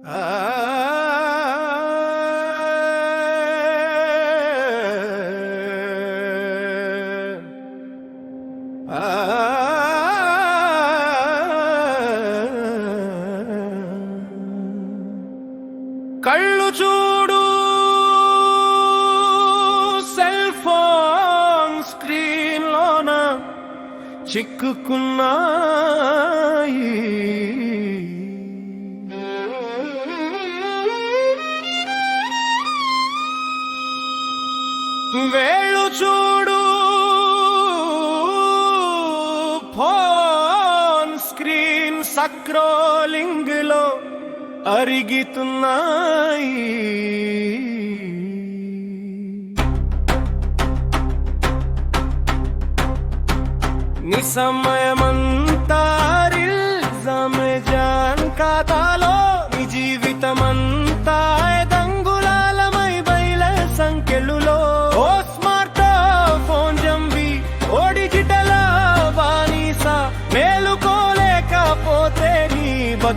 కళ్ళు చూడు cell phone screen లోన చిక్కుకున్నాయి. స్క్రీన్ సక్రోలింగ్లో అరిగితున్నాయి. నిసమయమంతా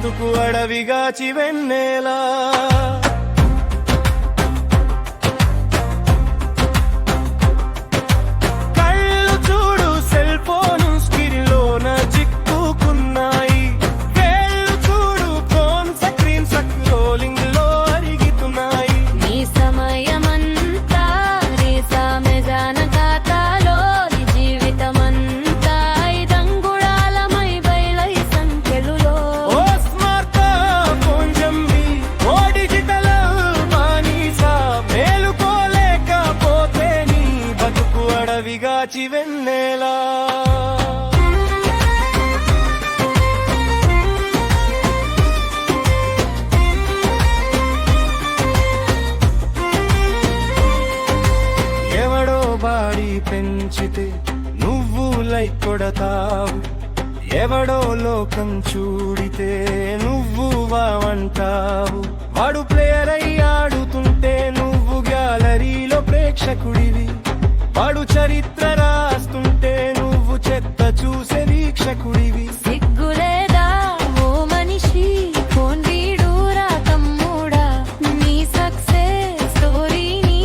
బ్రతుకు అడవిగా చివెన్నెలా చివెన్నెలా ఎవడో బాడి పెంచితే నువ్వు లైక్ కొడతావు. ఎవడో లోకం చూడితే నువ్వు వావంటావు. వాడు ప్లేయర్ అయి ఆడుతుంటే నువ్వు గ్యాలరీలో ప్రేక్షకుడివి. వాడు చరిత్ర రాస్తుంటే నువ్వు చెత్త చూసే వీక్షకుడివి. సిగ్గులేదా ఓ మనిషి తమ్ముడా. నీ సక్సెస్ స్టోరీని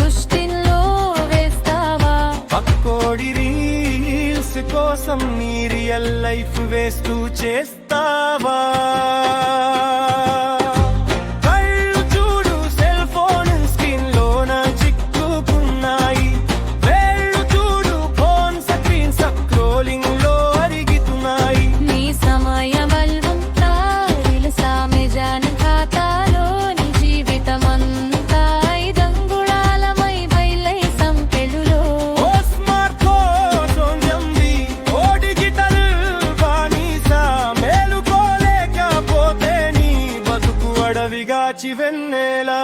దృష్టిలో వేస్తావా? పక్కోడి రీల్స్ కోసం నీ రియల్ లైఫ్ వేస్ట్ చేస్తావా అడవిగా చివెన్నెలా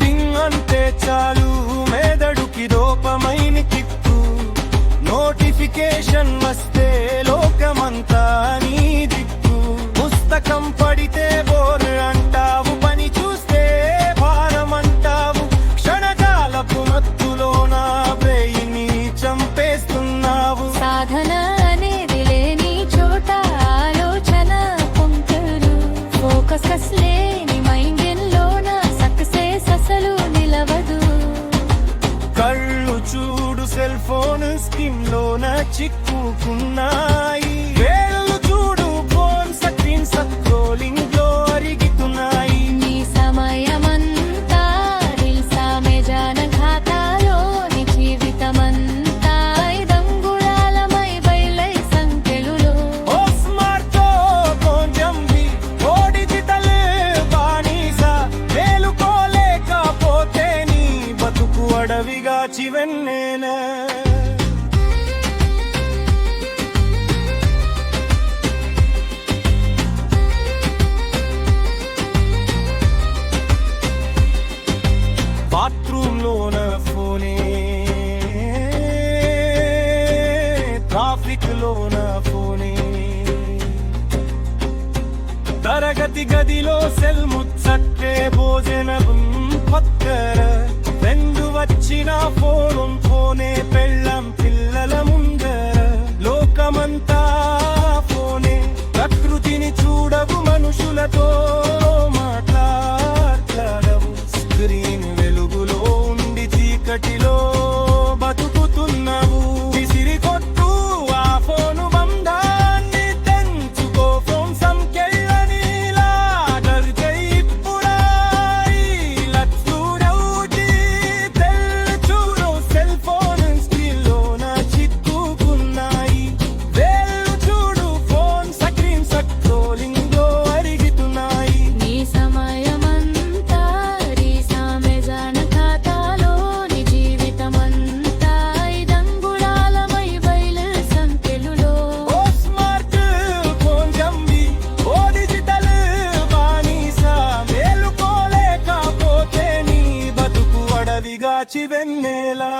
టింగ్ అంటే చాలు మెదడుకి దోపమైన కిక్కు నోటిఫికేషన్ వస్తే లోకమంతా నీ దిక్కు పుస్తకం పడితే బోర్ చిక్కుకున్నాయి వేళ్ళు చూడు ఫోన్ స్క్రీన్ స్క్రోలింగ్లో అరిగితున్నాయి నీ సమయమంతా రిల్సామె జాన ఖాతాలో నీ జీవితమంతా ఐదంగుళాలమై బయలై సంఖ్యలులో. ఓ స్మార్ట్ ఫోన్ జంబి ఓ డిజిటల్ బానిస. మేలుకోలేకపోతే నీ బతుకు అడవిగా చివెన్నెలా బాత్రూంలోన ఫోనే ట్రాఫిక్లోన ఫోనే. తరగతి గదిలో సెల్ ముచ్చట్టే భోజనం పక్కర రెండు వచ్చిన ఫోను ఫోనే పెళ్ళం పిల్లల ముందర. లోకమంతా ఫోనే ప్రకృతిని చూడవు మనుషులతో. గాచి వెన్నెలా?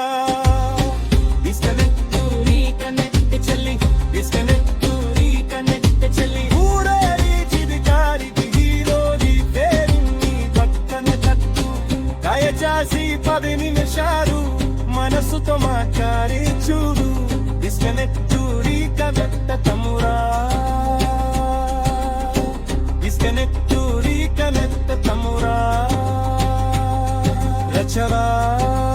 పది నిమిషాలు మనసుతో మాట్లాడి చూడు. డిస్కనెక్ట్ రీకనెక్ట్ తమ్మురా డిస్కనెక్ట్ రీకనెక్ట్ తమ్మురా Let's Echarai.